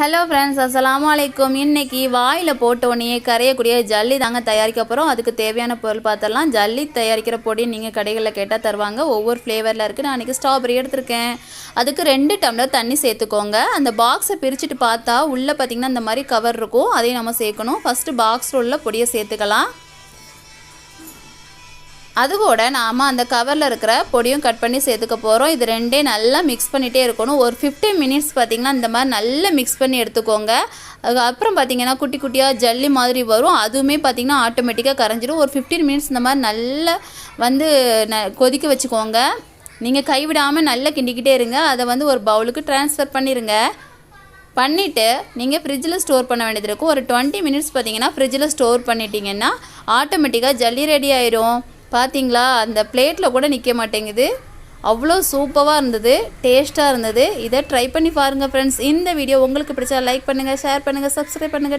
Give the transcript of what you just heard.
Hello friends அஸ்ஸலாமு அலைக்கும் இன்றைக்கி வாயில் போட்டோடனே கரையக்கூடிய ஜல்லி தாங்க தயாரிக்க போகிறோம் அதுக்கு தேவையான பொருள் பார்த்தலாம் ஜல்லி தயாரிக்கிற பொடி நீங்கள் கடைகளில் கேட்டால் தருவாங்க. ஒவ்வொரு ஃப்ளேவரில் இருக்குது நான் அன்றைக்கி ஸ்ட்ராபெரி எடுத்திருக்கேன். அதுக்கு ரெண்டு டம்ளர் தண்ணி சேர்த்துக்கோங்க. அந்த பாக்ஸை பிரிச்சுட்டு பார்த்தா உள்ளே பார்த்திங்கன்னா இந்த மாதிரி கவர் இருக்கும். அதையும் நம்ம சேர்க்கணும். ஃபஸ்ட்டு பாக்ஸில் உள்ள பொடியை சேர்த்துக்கலாம். அது கூட நாம் அந்த கவரில் இருக்கிற பொடியும் கட் பண்ணி சேர்த்துக்க போகிறோம் இது ரெண்டே நல்லா மிக்ஸ் பண்ணிகிட்டே இருக்கணும். ஒரு 15 மினிட்ஸ் பார்த்திங்கன்னா இந்த மாதிரி நல்லா மிக்ஸ் பண்ணி எடுத்துக்கோங்க. அதுக்கப்புறம் பார்த்திங்கன்னா குட்டி குட்டியாக ஜல்லி மாதிரி வரும். அதுவுமே பார்த்திங்கன்னா ஆட்டோமேட்டிக்காக கரைஞ்சிடும் ஒரு 15 மினிட்ஸ் இந்த மாதிரி நல்லா வந்து ந கொதிக்க வச்சுக்கோங்க. நீங்கள் கைவிடாமல் நல்லா கிண்டிக்கிட்டே இருங்க. அதை வந்து ஒரு பவுலுக்கு ட்ரான்ஸ்ஃபர் பண்ணிடுங்க பண்ணிவிட்டு நீங்கள் ஃப்ரிட்ஜில் ஸ்டோர் பண்ண வேண்டியது இருக்கும். ஒரு டுவெண்ட்டி மினிட்ஸ் பார்த்தீங்கன்னா ஃப்ரிட்ஜில் ஸ்டோர் பண்ணிட்டீங்கன்னா ஆட்டோமேட்டிக்காக ஜல்லி ரெடி ஆயிரும். பார்த்தீங்களா அந்த பிளேட்டில் கூட நிற்க மாட்டேங்குது. அவ்வளோ சூப்பராக இருந்தது டேஸ்ட்டாக இருந்தது. இதை ட்ரை பண்ணி பாருங்கள் ஃப்ரெண்ட்ஸ் இந்த வீடியோ உங்களுக்கு பிடிச்சா லைக் பண்ணுங்கள் ஷேர் பண்ணுங்கள் சப்ஸ்கிரைப் பண்ணுங்கள்